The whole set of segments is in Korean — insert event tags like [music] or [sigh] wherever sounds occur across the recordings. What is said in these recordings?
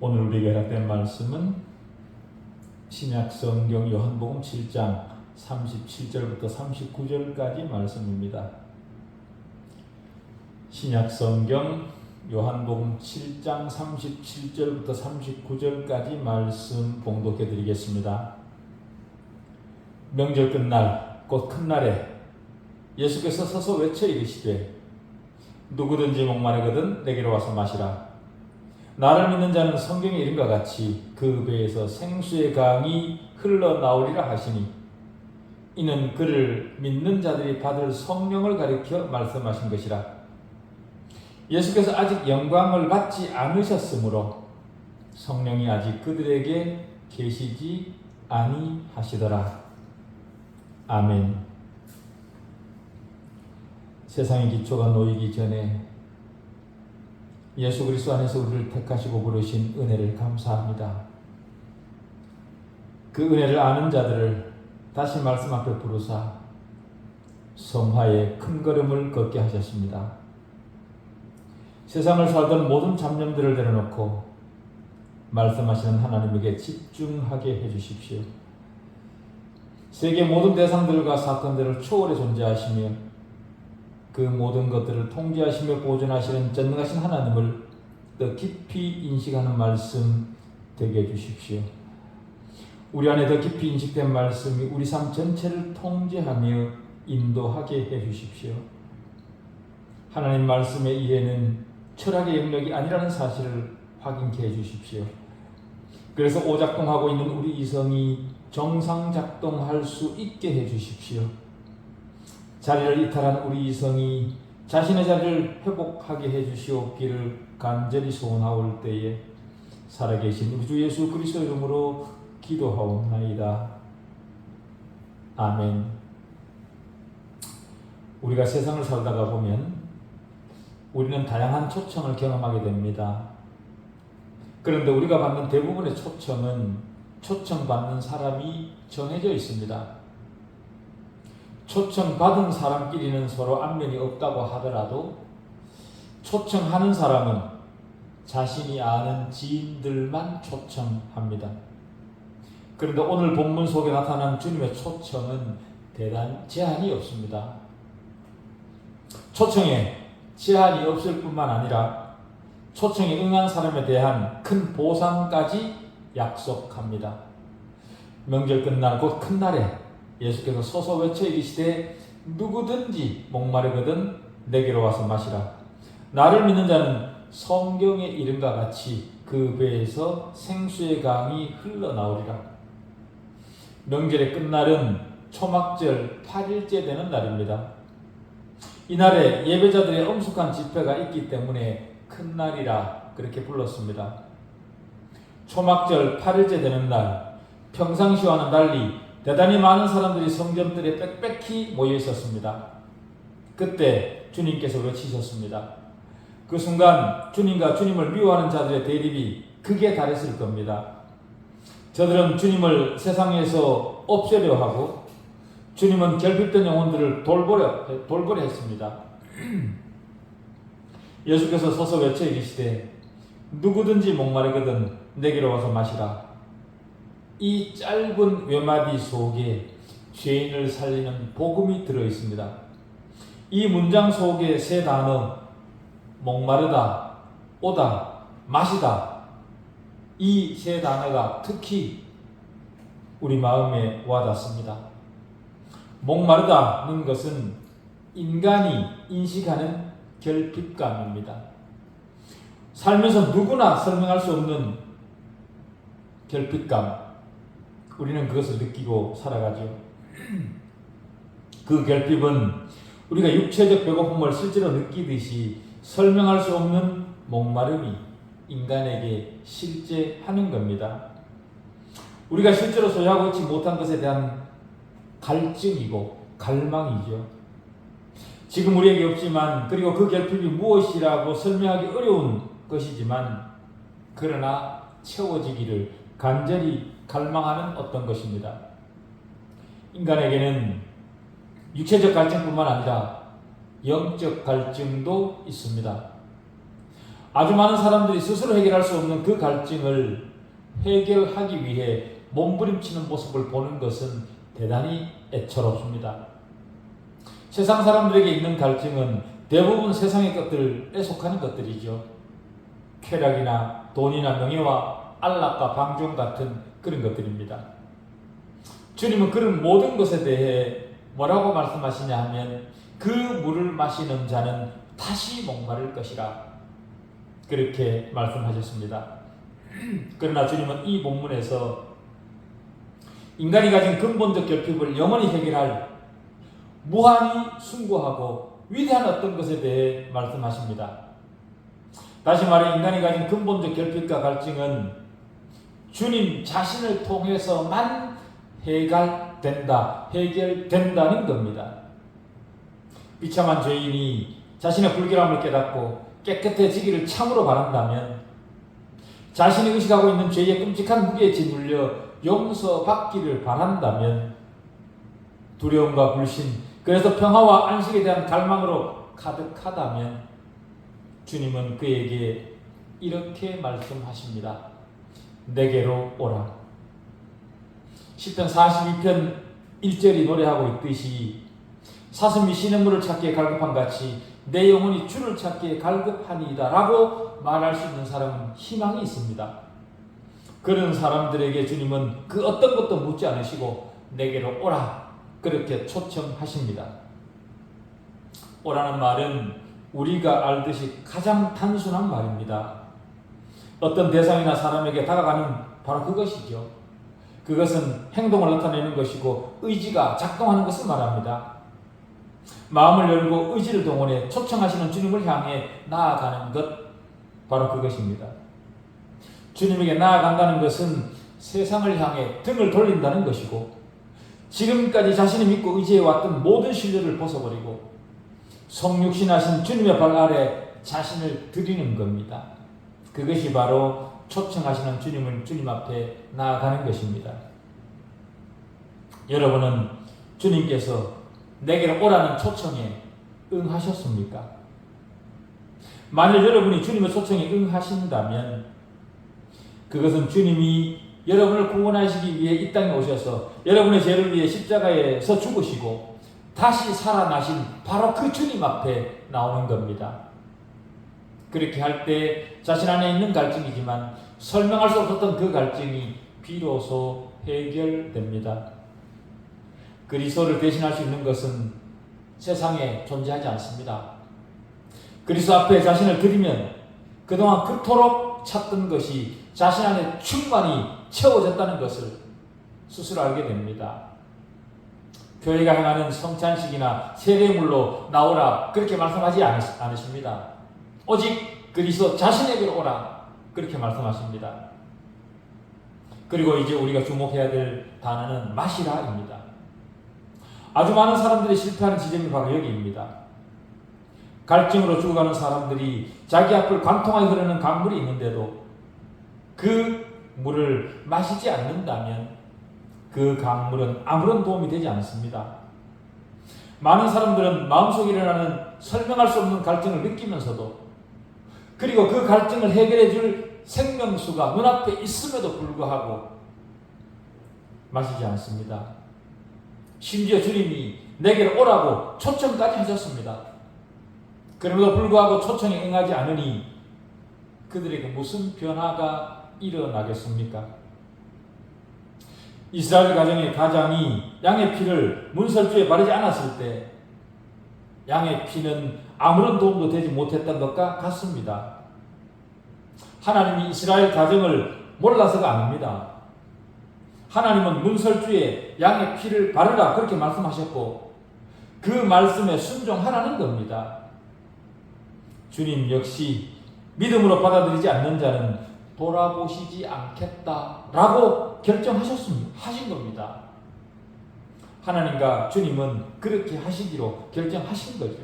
오늘 우리에게 허락된 말씀은 신약 성경 요한복음 7장 37절부터 39절까지 말씀입니다. 신약 성경 요한복음 7장 37절부터 39절까지 말씀 봉독해 드리겠습니다. 명절 끝날 곧 큰 날에 예수께서 서서 외쳐 이르시되 누구든지 목마르거든 내게로 와서 마시라 나를 믿는 자는 성경에 이른과 같이 그 배에서 생수의 강이 흘러나오리라 하시니 이는 그를 믿는 자들이 받을 성령을 가리켜 말씀하신 것이라. 예수께서 아직 영광을 받지 않으셨으므로 성령이 아직 그들에게 계시지 아니하시더라. 아멘. 세상의 기초가 놓이기 전에 예수 그리스도 안에서 우리를 택하시고 부르신 은혜를 감사합니다. 그 은혜를 아는 자들을 다시 말씀 앞에 부르사 성화의 큰 걸음을 걷게 하셨습니다. 세상을 살던 모든 잡념들을 내려놓고 말씀하시는 하나님에게 집중하게 해주십시오. 세계 모든 대상들과 사건들을 초월해 존재하시며 그 모든 것들을 통제하시며 보존하시는 전능하신 하나님을 더 깊이 인식하는 말씀 되게 해주십시오. 우리 안에 더 깊이 인식된 말씀이 우리 삶 전체를 통제하며 인도하게 해주십시오. 하나님 말씀의 이해는 철학의 영역이 아니라는 사실을 확인케 해주십시오. 그래서 오작동하고 있는 우리 이성이 정상 작동할 수 있게 해주십시오. 자리를 이탈한 우리 이성이 자신의 자리를 회복하게 해주시옵기를 간절히 소원하올 때에 살아계신 우리 주 예수 그리스도 이름으로 기도하옵나이다. 아멘. 우리가 세상을 살다가 보면 우리는 다양한 초청을 경험하게 됩니다. 그런데 우리가 받는 대부분의 초청은 초청받는 사람이 정해져 있습니다. 초청받은 사람끼리는 서로 안면이 없다고 하더라도 초청하는 사람은 자신이 아는 지인들만 초청합니다. 그런데 오늘 본문 속에 나타난 주님의 초청은 대단 제한이 없습니다. 초청에 제한이 없을 뿐만 아니라 초청에 응한 사람에 대한 큰 보상까지 약속합니다. 명절 끝날 곧 큰 날에 예수께서 서서 외쳐 이르시되 누구든지 목마르거든 내게로 와서 마시라. 나를 믿는 자는 성경의 이름과 같이 그 배에서 생수의 강이 흘러나오리라. 명절의 끝날은 초막절 8일째 되는 날입니다. 이날에 예배자들의 엄숙한 집회가 있기 때문에 큰 날이라 그렇게 불렀습니다. 초막절 8일째 되는 날, 평상시와는 달리 대단히 많은 사람들이 성전들에 빽빽히 모여 있었습니다. 그때 주님께서 외치셨습니다. 그 순간 주님과 주님을 미워하는 자들의 대립이 극에 달했을 겁니다. 저들은 주님을 세상에서 없애려 하고 주님은 결핍된 영혼들을 돌보려, 돌보려 했습니다. [clears throat] 예수께서 서서 외쳐 이르시되 누구든지 목마르거든 내게로 와서 마시라. 이 짧은 외마디 속에 죄인을 살리는 복음이 들어 있습니다. 이 문장 속에 세 단어 목마르다, 오다, 마시다 이 세 단어가 특히 우리 마음에 와닿습니다. 목마르다는 것은 인간이 인식하는 결핍감입니다. 살면서 누구나 설명할 수 없는 결핍감, 우리는 그것을 느끼고 살아가죠. 그 결핍은 우리가 육체적 배고픔을 실제로 느끼듯이 설명할 수 없는 목마름이 인간에게 실제 하는 겁니다. 우리가 실제로 소유하고 있지 못한 것에 대한 갈증이고 갈망이죠. 지금 우리에게 없지만 그리고 그 결핍이 무엇이라고 설명하기 어려운 것이지만 그러나 채워지기를 간절히 갈망하는 어떤 것입니다. 인간에게는 육체적 갈증뿐만 아니라 영적 갈증도 있습니다. 아주 많은 사람들이 스스로 해결할 수 없는 그 갈증을 해결하기 위해 몸부림치는 모습을 보는 것은 대단히 애처롭습니다. 세상 사람들에게 있는 갈증은 대부분 세상의 것들에 속하는 것들이죠. 쾌락이나 돈이나 명예와 안락과 방종 같은 그런 것들입니다. 주님은 그런 모든 것에 대해 뭐라고 말씀하시냐 하면 그 물을 마시는 자는 다시 목마를 것이라 그렇게 말씀하셨습니다. [clears throat] 그러나 주님은 이 본문에서 인간이 가진 근본적 결핍을 영원히 해결할 무한히 숭고하고 위대한 어떤 것에 대해 말씀하십니다. 다시 말해 인간이 가진 근본적 결핍과 갈증은 주님 자신을 통해서만 해결된다, 해결된다는 겁니다. 비참한 죄인이 자신의 불결함을 깨닫고 깨끗해지기를 참으로 바란다면 자신이 의식하고 있는 죄의 끔찍한 무게에 짓눌려 용서받기를 바란다면 두려움과 불신, 그래서 평화와 안식에 대한 갈망으로 가득하다면 주님은 그에게 이렇게 말씀하십니다. 내게로 오라. 10편 42편 1절이 노래하고 있듯이 사슴이 시냇물을 찾기에 갈급한 같이 내 영혼이 주를 찾기에 갈급하니이다 라고 말할 수 있는 사람은 희망이 있습니다. 그런 사람들에게 주님은 그 어떤 것도 묻지 않으시고 내게로 오라 그렇게 초청하십니다. 오라는 말은 우리가 알듯이 가장 단순한 말입니다. 어떤 대상이나 사람에게 다가가는 바로 그것이죠. 그것은 행동을 나타내는 것이고 의지가 작동하는 것을 말합니다. 마음을 열고 의지를 동원해 초청하시는 주님을 향해 나아가는 것 바로 그것입니다. 주님에게 나아간다는 것은 세상을 향해 등을 돌린다는 것이고 지금까지 자신이 믿고 의지해 왔던 모든 신뢰를 벗어버리고 성육신하신 주님의 발 아래 자신을 드리는 겁니다. 그것이 바로 초청하시는 주님을 주님 앞에 나아가는 것입니다. 여러분은 주님께서 내게로 오라는 초청에 응하셨습니까? 만일 여러분이 주님의 초청에 응하신다면 그것은 주님이 여러분을 구원하시기 위해 이 땅에 오셔서 여러분의 죄를 위해 십자가에서 죽으시고 다시 살아나신 바로 그 주님 앞에 나오는 겁니다. 그렇게 할 때 자신 안에 있는 갈증이지만 설명할 수 없었던 그 갈증이 비로소 해결됩니다. 그리스도를 대신할 수 있는 것은 세상에 존재하지 않습니다. 그리스도 앞에 자신을 드리면 그동안 그토록 찾던 것이 자신 안에 충만히 채워졌다는 것을 스스로 알게 됩니다. 교회가 행하는 성찬식이나 세례물로 나오라 그렇게 말씀하지 않으십니다. 오직 그리스도 자신에게로 오라 그렇게 말씀하십니다. 그리고 이제 우리가 주목해야 될 단어는 마시라입니다. 아주 많은 사람들이 실패하는 지점이 바로 여기입니다. 갈증으로 죽어가는 사람들이 자기 앞을 관통하게 흐르는 강물이 있는데도 그 물을 마시지 않는다면 그 강물은 아무런 도움이 되지 않습니다. 많은 사람들은 마음속에 일어나는 설명할 수 없는 갈증을 느끼면서도 그리고 그 갈증을 해결해 줄 생명수가 눈앞에 있음에도 불구하고 마시지 않습니다. 심지어 주님이 내게로 오라고 초청까지 하셨습니다. 그럼에도 불구하고 초청에 응하지 않으니 그들에게 무슨 변화가 일어나겠습니까? 이스라엘 가정의 가장이 양의 피를 문설주에 바르지 않았을 때 양의 피는 아무런 도움도 되지 못했던 것과 같습니다. 하나님이 이스라엘 가정을 몰라서가 아닙니다. 하나님은 문설주에 양의 피를 바르라 그렇게 말씀하셨고 그 말씀에 순종하라는 겁니다. 주님 역시 믿음으로 받아들이지 않는 자는 돌아보시지 않겠다라고 결정하셨습니다. 하신 겁니다. 하나님과 주님은 그렇게 하시기로 결정하신 거죠.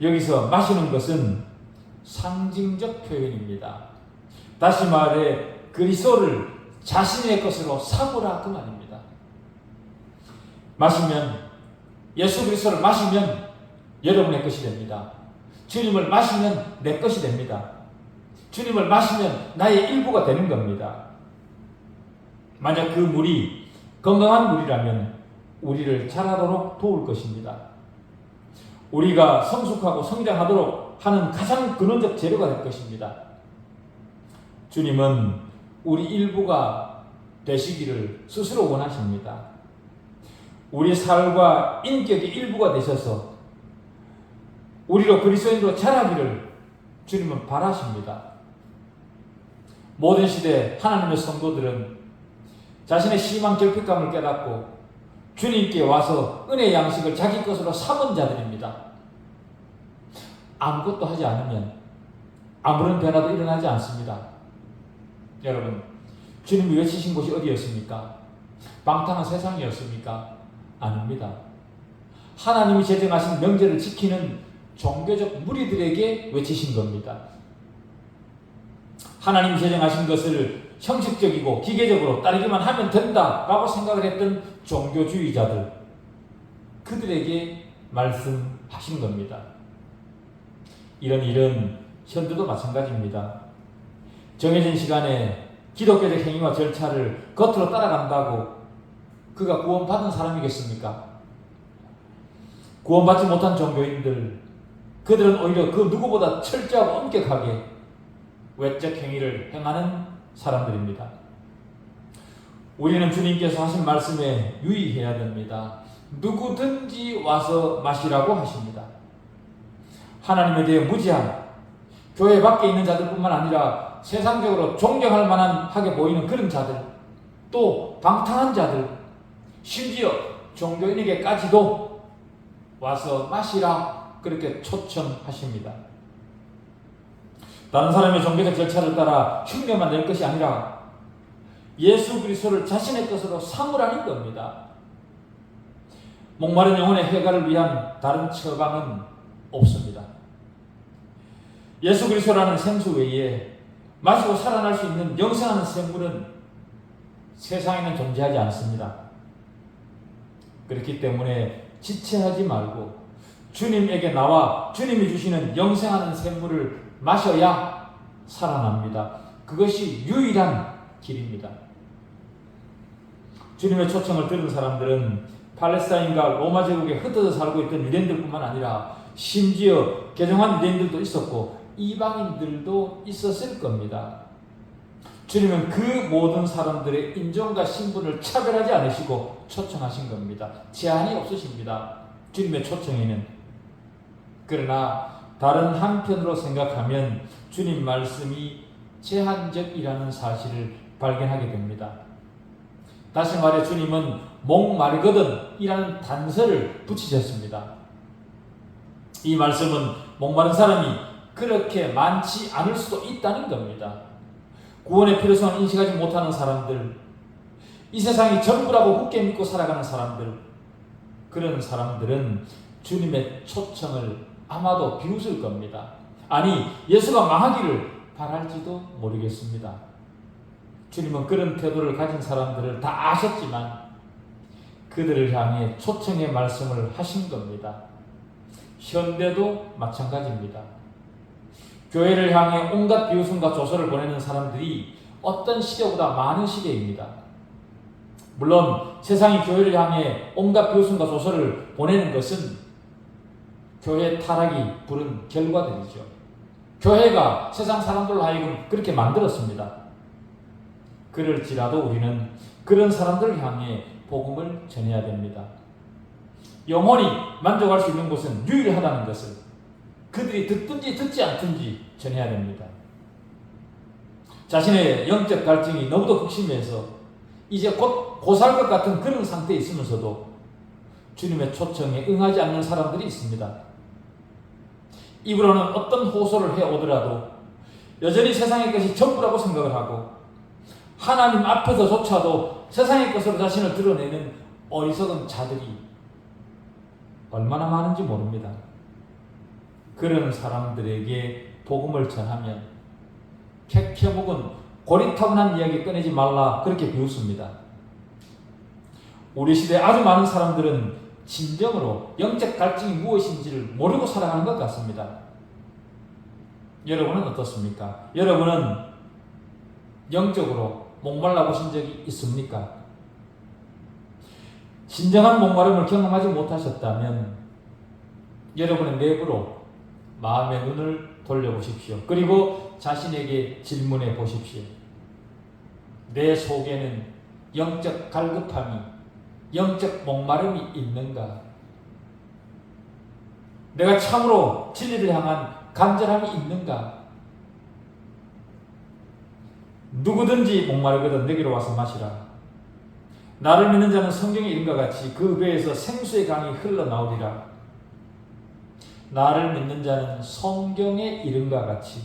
여기서 마시는 것은 상징적 표현입니다. 다시 말해 그리스도를 자신의 것으로 삼으라 그 말입니다. 마시면 예수 그리스도를 마시면 여러분의 것이 됩니다. 주님을 마시면 내 것이 됩니다. 주님을 마시면 나의 일부가 되는 겁니다. 만약 그 물이 건강한 물이라면 우리를 자라도록 도울 것입니다. 우리가 성숙하고 성장하도록 하는 가장 근원적 재료가 될 것입니다. 주님은 우리 일부가 되시기를 스스로 원하십니다. 우리 삶과 인격의 일부가 되셔서 우리로 그리스도인으로 자라기를 주님은 바라십니다. 모든 시대 하나님의 성도들은 자신의 심한 결핍감을 깨닫고 주님께 와서 은혜 양식을 자기 것으로 삼은 자들입니다. 아무것도 하지 않으면 아무런 변화도 일어나지 않습니다. 여러분, 주님이 외치신 곳이 어디였습니까? 방탕한 세상이었습니까? 아닙니다. 하나님이 제정하신 명제를 지키는 종교적 무리들에게 외치신 겁니다. 하나님이 제정하신 것을 형식적이고 기계적으로 따르기만 하면 된다라고 생각을 했던 종교주의자들 그들에게 말씀하신 겁니다. 이런 일은 현대도 마찬가지입니다. 정해진 시간에 기독교적 행위와 절차를 겉으로 따라간다고 그가 구원받은 사람이겠습니까? 구원받지 못한 종교인들, 그들은 오히려 그 누구보다 철저하고 엄격하게 외적 행위를 행하는 사람들입니다. 우리는 주님께서 하신 말씀에 유의해야 됩니다. 누구든지 와서 마시라고 하십니다. 하나님에 대해 무지한 교회 밖에 있는 자들뿐만 아니라 세상적으로 존경할 만한 하게 보이는 그런 자들, 또 방탕한 자들, 심지어 종교인에게까지도 와서 마시라 그렇게 초청하십니다. 다른 사람의 종교적 절차를 따라 흉내만 낼 것이 아니라 예수 그리스도를 자신의 것으로 삼으라는 겁니다. 목마른 영혼의 해가를 위한 다른 처방은 없습니다. 예수 그리스도라는 생수 외에 마시고 살아날 수 있는 영생하는 생물은 세상에는 존재하지 않습니다. 그렇기 때문에 지체하지 말고 주님에게 나와 주님이 주시는 영생하는 생물을 마셔야 살아납니다. 그것이 유일한 길입니다. 주님의 초청을 들은 사람들은 팔레스타인과 로마 제국에 흩어져 살고 있던 유대인들뿐만 아니라 심지어 개종한 유대인들도 있었고 이방인들도 있었을 겁니다. 주님은 그 모든 사람들의 인종과 신분을 차별하지 않으시고 초청하신 겁니다. 제한이 없으십니다. 주님의 초청에는. 그러나 다른 한편으로 생각하면 주님 말씀이 제한적이라는 사실을 발견하게 됩니다. 다시 말해 주님은 목마르거든 이라는 단서를 붙이셨습니다. 이 말씀은 목마른 사람이 그렇게 많지 않을 수도 있다는 겁니다. 구원의 필요성을 인식하지 못하는 사람들, 이 세상이 전부라고 굳게 믿고 살아가는 사람들, 그런 사람들은 주님의 초청을 아마도 비웃을 겁니다. 아니, 예수가 망하기를 바랄지도 모르겠습니다. 주님은 그런 태도를 가진 사람들을 다 아셨지만 그들을 향해 초청의 말씀을 하신 겁니다. 현대도 마찬가지입니다. 교회를 향해 온갖 비웃음과 조소를 보내는 사람들이 어떤 시대보다 많은 시대입니다. 물론 세상이 교회를 향해 온갖 비웃음과 조소를 보내는 것은 교회 타락이 부른 결과들이죠. 교회가 세상 사람들로 하여금 그렇게 만들었습니다. 그럴지라도 우리는 그런 사람들을 향해 복음을 전해야 됩니다. 영원히 만족할 수 있는 곳은 유일하다는 것을 그들이 듣든지 듣지 않든지 전해야 됩니다. 자신의 영적 갈증이 너무도 극심해서 이제 곧 고살 것 같은 그런 상태에 있으면서도 주님의 초청에 응하지 않는 사람들이 있습니다. 입으로는 어떤 호소를 해 오더라도 여전히 세상의 것이 전부라고 생각을 하고 하나님 앞에서조차도 세상의 것으로 자신을 드러내는 어리석은 자들이 얼마나 많은지 모릅니다. 그런 사람들에게 복음을 전하면 캐캐묵은 고리타분한 이야기 꺼내지 말라 그렇게 비웃습니다. 우리 시대 아주 많은 사람들은 진정으로 영적 갈증이 무엇인지를 모르고 살아가는 것 같습니다. 여러분은 어떻습니까? 여러분은 영적으로 목말라 보신 적이 있습니까? 진정한 목마름을 경험하지 못하셨다면 여러분의 내부로 마음의 눈을 돌려보십시오. 그리고 자신에게 질문해 보십시오. 내 속에는 영적 갈급함이, 영적 목마름이 있는가? 내가 참으로 진리를 향한 간절함이 있는가? 누구든지 목마르거든 내게로 와서 마시라. 나를 믿는 자는 성경의 이름과 같이 그 배에서 생수의 강이 흘러나오리라. 나를 믿는 자는 성경의 이름과 같이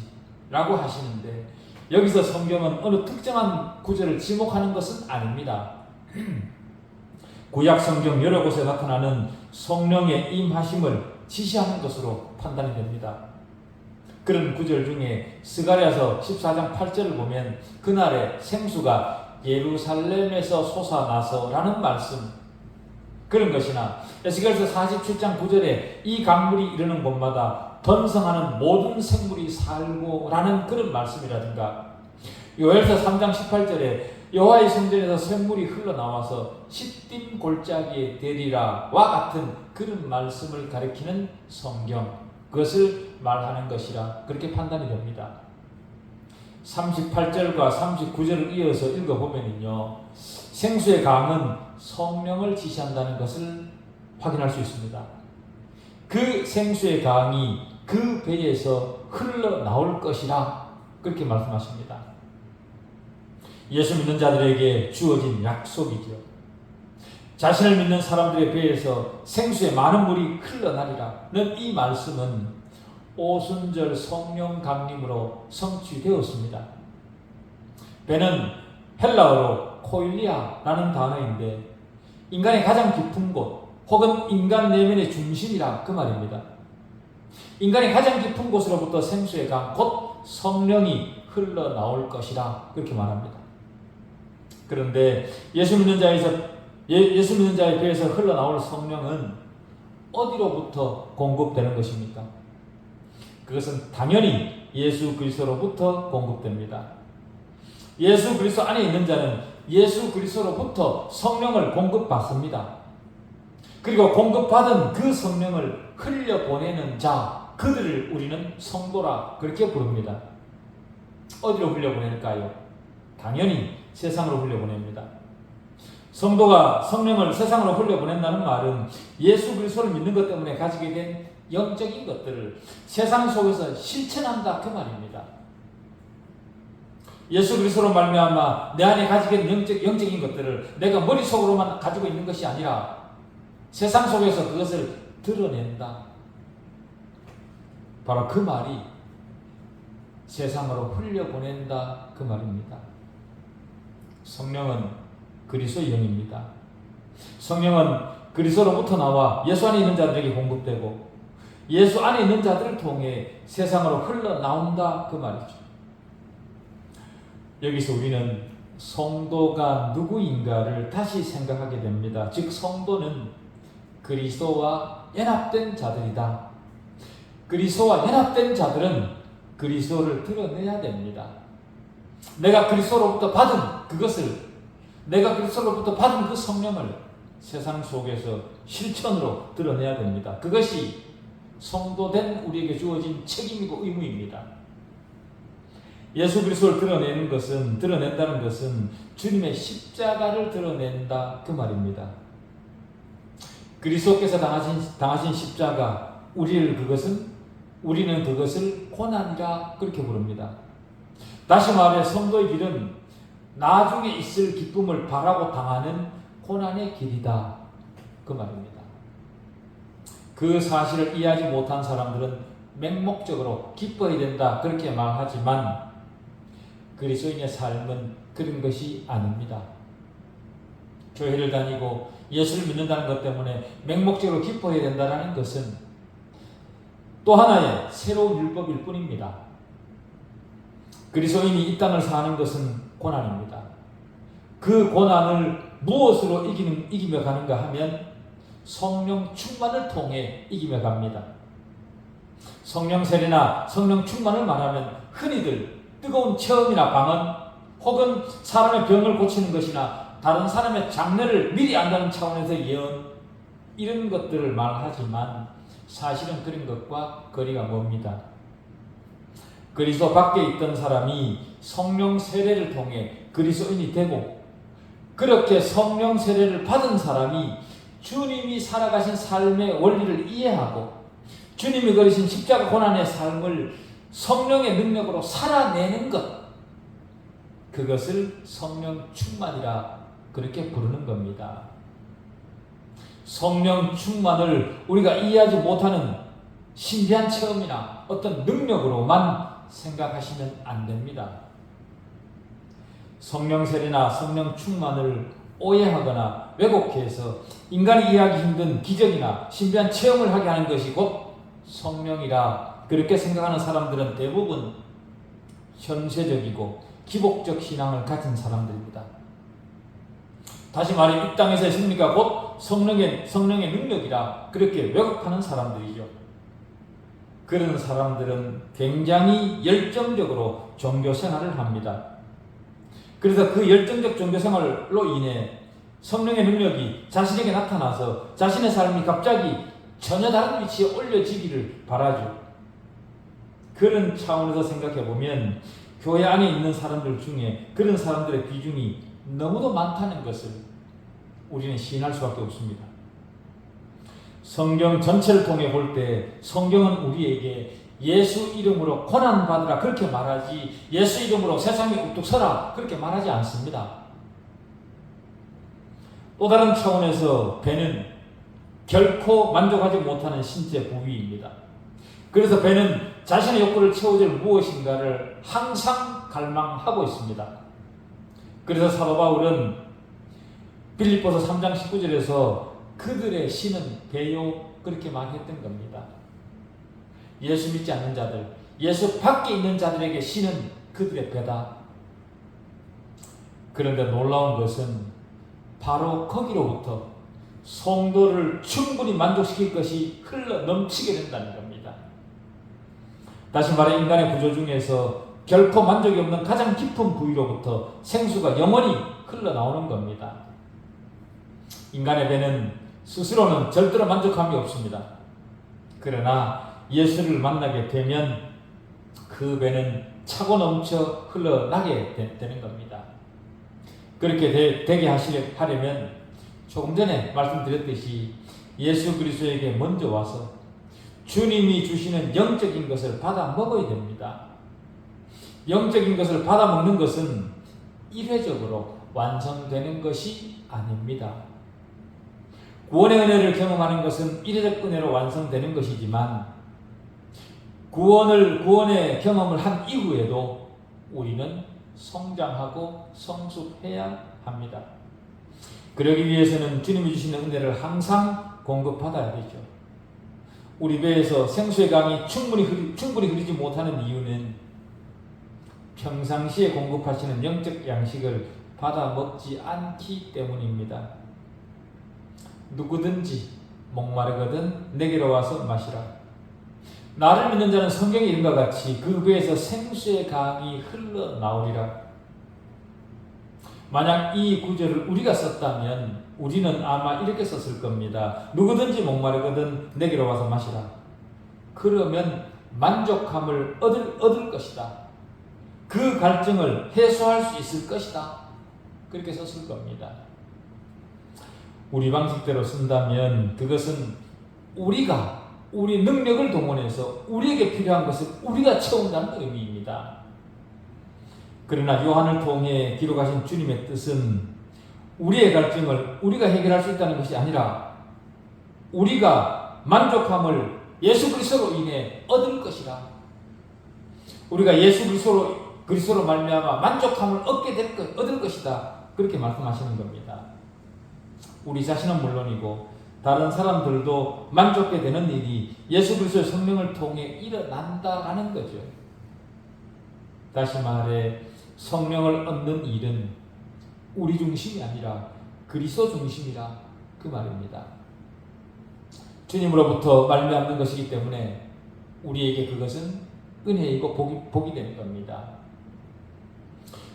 라고 하시는데 여기서 성경은 어느 특정한 구절을 지목하는 것은 아닙니다. [clears throat] 구약 성경 여러 곳에 나타나는 성령의 임하심을 지시하는 것으로 판단이 됩니다. 그런 구절 중에 스가랴서 14장 8절을 보면 그날에 생수가 예루살렘에서 솟아나서라는 말씀 그런 것이나 에스겔서 47장 9절에 이 강물이 이르는 곳마다 번성하는 모든 생물이 살고라는 그런 말씀이라든가 요엘서 3장 18절에 여호와의 성전에서 샘물이 흘러나와서 십딤 골짜기에 되리라와 같은 그런 말씀을 가리키는 성경 그것을 말하는 것이라 그렇게 판단이 됩니다. 38절과 39절을 이어서 읽어보면요. 생수의 강은 성령을 지시한다는 것을 확인할 수 있습니다. 그 생수의 강이 그 배에서 흘러나올 것이라 그렇게 말씀하십니다. 예수 믿는 자들에게 주어진 약속이죠. 자신을 믿는 사람들의 배에서 생수의 많은 물이 흘러나리라는 이 말씀은 오순절 성령 강림으로 성취되었습니다. 배는 헬라어로 코일리아라는 단어인데 인간의 가장 깊은 곳 혹은 인간 내면의 중심이라 그 말입니다. 인간의 가장 깊은 곳으로부터 생수의 강, 곧 성령이 흘러나올 것이라 그렇게 말합니다. 그런데 예수 믿는 자에서 예, 예수 믿는 자의 배에서 흘러나올 성령은 어디로부터 공급되는 것입니까? 그것은 당연히 예수 그리스도로부터 공급됩니다. 예수 그리스도 안에 있는 자는 예수 그리스도로부터 성령을 공급받습니다. 그리고 공급받은 그 성령을 흘려보내는 자, 그들을 우리는 성도라 그렇게 부릅니다. 어디로 흘려보낼까요? 당연히 세상으로 흘려보냅니다. 성도가 성령을 세상으로 흘려보낸다는 말은 예수 그리스도를 믿는 것 때문에 가지게 된 영적인 것들을 세상 속에서 실천한다 그 말입니다. 예수 그리스도로 말미암아 내 안에 가지게 된 영적, 영적인 것들을 내가 머릿속으로만 가지고 있는 것이 아니라 세상 속에서 그것을 드러낸다. 바로 그 말이 세상으로 흘려보낸다 그 말입니다. 성령은 그리스도의 영입니다. 성령은 그리스도로부터 나와 예수 안에 있는 자들에게 공급되고 예수 안에 있는 자들을 통해 세상으로 흘러나온다 그 말이죠. 여기서 우리는 성도가 누구인가를 다시 생각하게 됩니다. 즉 성도는 그리스도와 연합된 자들이다. 그리스도와 연합된 자들은 그리스도를 드러내야 됩니다. 내가 그리스도로부터 받은 그것을 내가 그리스도로부터 받은 그 성령을 세상 속에서 실천으로 드러내야 됩니다. 그것이 성도된 우리에게 주어진 책임이고 의무입니다. 예수 그리스도를 드러내는 것은 드러낸다는 것은 주님의 십자가를 드러낸다 그 말입니다. 그리스도께서 당하신 당하신 십자가 우리를 그것은 우리는 그것을 고난이라 그렇게 부릅니다. 다시 말해 성도의 길은 나중에 있을 기쁨을 바라고 당하는 고난의 길이다 그 말입니다. 그 사실을 이해하지 못한 사람들은 맹목적으로 기뻐야 된다 그렇게 말하지만 그리스도인의 삶은 그런 것이 아닙니다. 교회를 다니고 예수를 믿는다는 것 때문에 맹목적으로 기뻐해야 된다는 것은 또 하나의 새로운 율법일 뿐입니다. 그리스도인이 이 땅을 사는 것은 고난입니다. 그 고난을 무엇으로 이기는, 이기며 가는가 하면 성령 충만을 통해 이기며 갑니다. 성령 세례나 성령 충만을 말하면 흔히들 뜨거운 체험이나 방언 혹은 사람의 병을 고치는 것이나 다른 사람의 장래를 미리 안다는 차원에서 예언 이런 것들을 말하지만 사실은 그런 것과 거리가 멉니다. 그리스도 밖에 있던 사람이 성령 세례를 통해 그리스도인이 되고 그렇게 성령 세례를 받은 사람이 주님이 살아가신 삶의 원리를 이해하고 주님이 걸으신 십자가 고난의 삶을 성령의 능력으로 살아내는 것 그것을 성령 충만이라 그렇게 부르는 겁니다. 성령 충만을 우리가 이해하지 못하는 신비한 체험이나 어떤 능력으로만 생각하시면 안 됩니다. 성령 세례나 성령 충만을 오해하거나 왜곡해서 인간이 이해하기 힘든 기적이나 신비한 체험을 하게 하는 것이 곧 성령이라 그렇게 생각하는 사람들은 대부분 현세적이고 기복적 신앙을 가진 사람들입니다. 다시 말해 이 땅에서의 승리가 곧 성령의 성령의 능력이라 그렇게 왜곡하는 사람들이죠. 그런 사람들은 굉장히 열정적으로 종교 생활을 합니다. 그래서 그 열정적 종교 생활로 인해 성령의 능력이 자신에게 나타나서 자신의 삶이 갑자기 전혀 다른 위치에 올려지기를 바라죠. 그런 차원에서 생각해 보면 교회 안에 있는 사람들 중에 그런 사람들의 비중이 너무도 많다는 것을 우리는 시인할 수밖에 없습니다. 성경 전체를 통해 볼 때 성경은 우리에게 예수 이름으로 고난 받으라 그렇게 말하지 예수 이름으로 세상에 우뚝 서라 그렇게 말하지 않습니다. 또 다른 차원에서 배는 결코 만족하지 못하는 신체 부위입니다. 그래서 배는 자신의 욕구를 채워줄 무엇인가를 항상 갈망하고 있습니다. 그래서 사도 바울은 빌립보서 3장 19절에서 그들의 신은 배요 그렇게 말했던 겁니다. 예수 믿지 않는 자들, 예수 밖에 있는 자들에게 신은 그들의 배다. 그런데 놀라운 것은 바로 거기로부터 성도를 충분히 만족시킬 것이 흘러 넘치게 된다는 겁니다. 다시 말해 인간의 구조 중에서 결코 만족이 없는 가장 깊은 부위로부터 생수가 영원히 흘러나오는 겁니다. 인간의 배는 스스로는 절대로 만족함이 없습니다. 그러나 예수를 만나게 되면 그 배는 차고 넘쳐 흘러나게 되 는 겁니다. 그렇게 되, 게 하려면 조금 전에 말씀드렸듯이 예수 그리스도에게 먼저 와서 주님이 주시는 영적인 것을 받아 먹어야 됩니다. 영적인 것을 받아 먹는 것은 일회적으로 완성되는 것이 아닙니다. 구원의 은혜를 경험하는 것은 일회적 은혜로 완성되는 것이지만 구원을 구원의 경험을 한 이후에도 우리는 성장하고 성숙해야 합니다. 그러기 위해서는 주님이 주시는 은혜를 항상 공급받아야 되죠. 우리 배에서 생수의 강이 충분히 흐리, 충분히 흐르지 못하는 이유는 평상시에 공급하시는 영적 양식을 받아 먹지 않기 때문입니다. 누구든지 목마르거든 내게로 와서 마시라. 나를 믿는 자는 성경의 이름과 같이 그 배에서 생수의 강이 흘러나오리라. 만약 이 구절을 우리가 썼다면 우리는 아마 이렇게 썼을 겁니다. 누구든지 목마르거든 내게로 와서 마시라. 그러면 만족함을 얻을, 얻을 것이다. 그 갈증을 해소할 수 있을 것이다. 그렇게 썼을 겁니다. 우리 방식대로 쓴다면 그것은 우리가 우리 능력을 동원해서 우리에게 필요한 것을 우리가 채운다는 의미입니다. 그러나 요한을 통해 기록하신 주님의 뜻은 우리의 갈증을 우리가 해결할 수 있다는 것이 아니라 우리가 만족함을 예수 그리스도로 인해 얻을 것이라. 우리가 예수 그리스도로 그리스도로 말미암아 만족함을 얻게 될 것, 얻을 것이다. 그렇게 말씀하시는 겁니다. 우리 자신은 물론이고 다른 사람들도 만족게 되는 일이 예수 그리스도의 성령을 통해 일어난다라는 거죠. 다시 말해 성령을 얻는 일은 우리 중심이 아니라 그리스도 중심이라 그 말입니다. 주님으로부터 말미암는 것이기 때문에 우리에게 그것은 은혜이고 복이, 복이 되는 겁니다.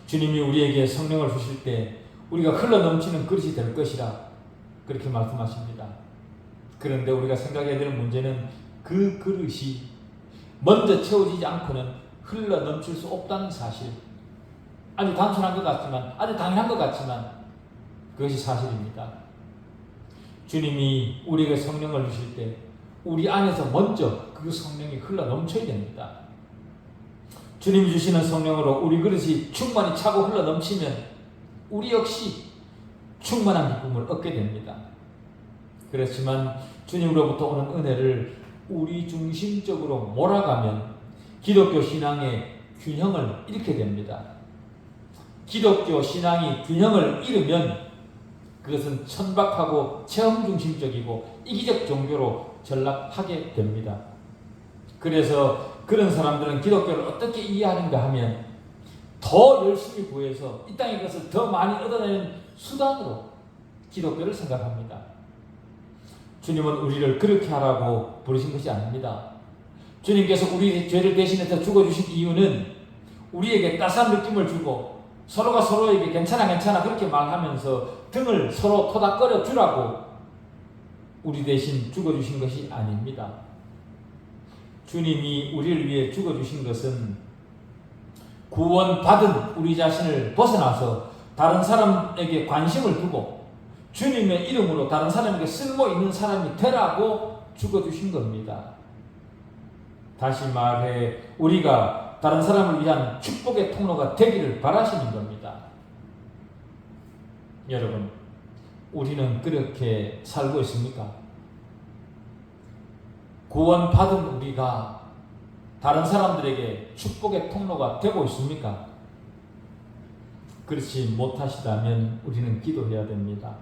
주님이 우리에게 성령을 주실 때 우리가 흘러 넘치는 그릇이 될 것이라 그렇게 말씀하십니다. 그런데 우리가 생각해야 되는 문제는 그 그릇이 먼저 채워지지 않고는 흘러 넘칠 수 없다는 사실. 아주 단순한 것 같지만, 아주 당연한 것 같지만, 그것이 사실입니다. 주님이 우리에게 성령을 주실 때, 우리 안에서 먼저 그 성령이 흘러 넘쳐야 됩니다. 주님이 주시는 성령으로 우리 그릇이 충만히 차고 흘러 넘치면, 우리 역시 충만한 기쁨을 얻게 됩니다. 그렇지만 주님으로부터 오는 은혜를 우리 중심적으로 몰아가면 기독교 신앙의 균형을 잃게 됩니다. 기독교 신앙이 균형을 잃으면 그것은 천박하고 체험 중심적이고 이기적 종교로 전락하게 됩니다. 그래서 그런 사람들은 기독교를 어떻게 이해하는가 하면 더 열심히 구해서 이 땅의 것을 더 많이 얻어내는 수단으로 기독교를 생각합니다. 주님은 우리를 그렇게 하라고 부르신 것이 아닙니다. 주님께서 우리 죄를 대신해서 죽어주신 이유는 우리에게 따스한 느낌을 주고 서로가 서로에게 괜찮아 괜찮아 그렇게 말하면서 등을 서로 토닥거려 주라고 우리 대신 죽어주신 것이 아닙니다. 주님이 우리를 위해 죽어주신 것은 구원받은 우리 자신을 벗어나서 다른 사람에게 관심을 두고 주님의 이름으로 다른 사람에게 쓸모 있는 사람이 되라고 죽어주신 겁니다. 다시 말해, 우리가 다른 사람을 위한 축복의 통로가 되기를 바라시는 겁니다. 여러분, 우리는 그렇게 살고 있습니까? 구원받은 우리가 다른 사람들에게 축복의 통로가 되고 있습니까? 그렇지 못하시다면 우리는 기도해야 됩니다.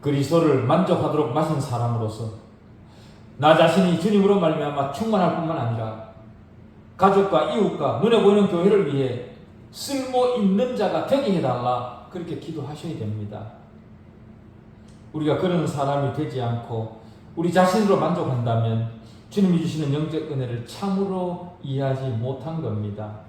그리스도를 만족하도록 마신 사람으로서 나 자신이 주님으로 말미암아 충만할 뿐만 아니라 가족과 이웃과 눈에 보이는 교회를 위해 쓸모 있는 자가 되게 해달라 그렇게 기도하셔야 됩니다. 우리가 그런 사람이 되지 않고 우리 자신으로 만족한다면 주님이 주시는 영적 은혜를 참으로 이해하지 못한 겁니다.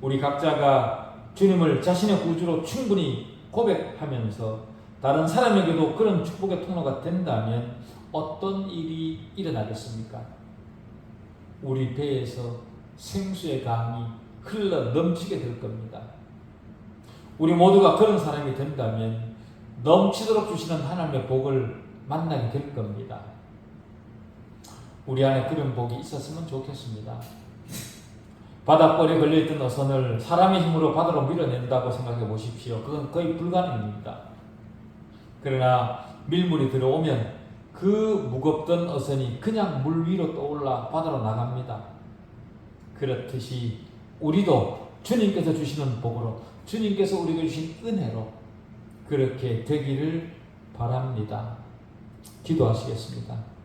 우리 각자가 주님을 자신의 구주로 충분히 고백하면서 다른 사람에게도 그런 축복의 통로가 된다면 어떤 일이 일어나겠습니까? 우리 배에서 생수의 강이 흘러 넘치게 될 겁니다. 우리 모두가 그런 사람이 된다면 넘치도록 주시는 하나님의 복을 만나게 될 겁니다. 우리 안에 그런 복이 있었으면 좋겠습니다. 바닷벌에 걸려있던 어선을 사람의 힘으로 바다로 밀어낸다고 생각해 보십시오. 그건 거의 불가능입니다. 그러나 밀물이 들어오면 그 무겁던 어선이 그냥 물 위로 떠올라 바다로 나갑니다. 그렇듯이 우리도 주님께서 주시는 복으로 주님께서 우리에게 주신 은혜로 그렇게 되기를 바랍니다. 기도하시겠습니다.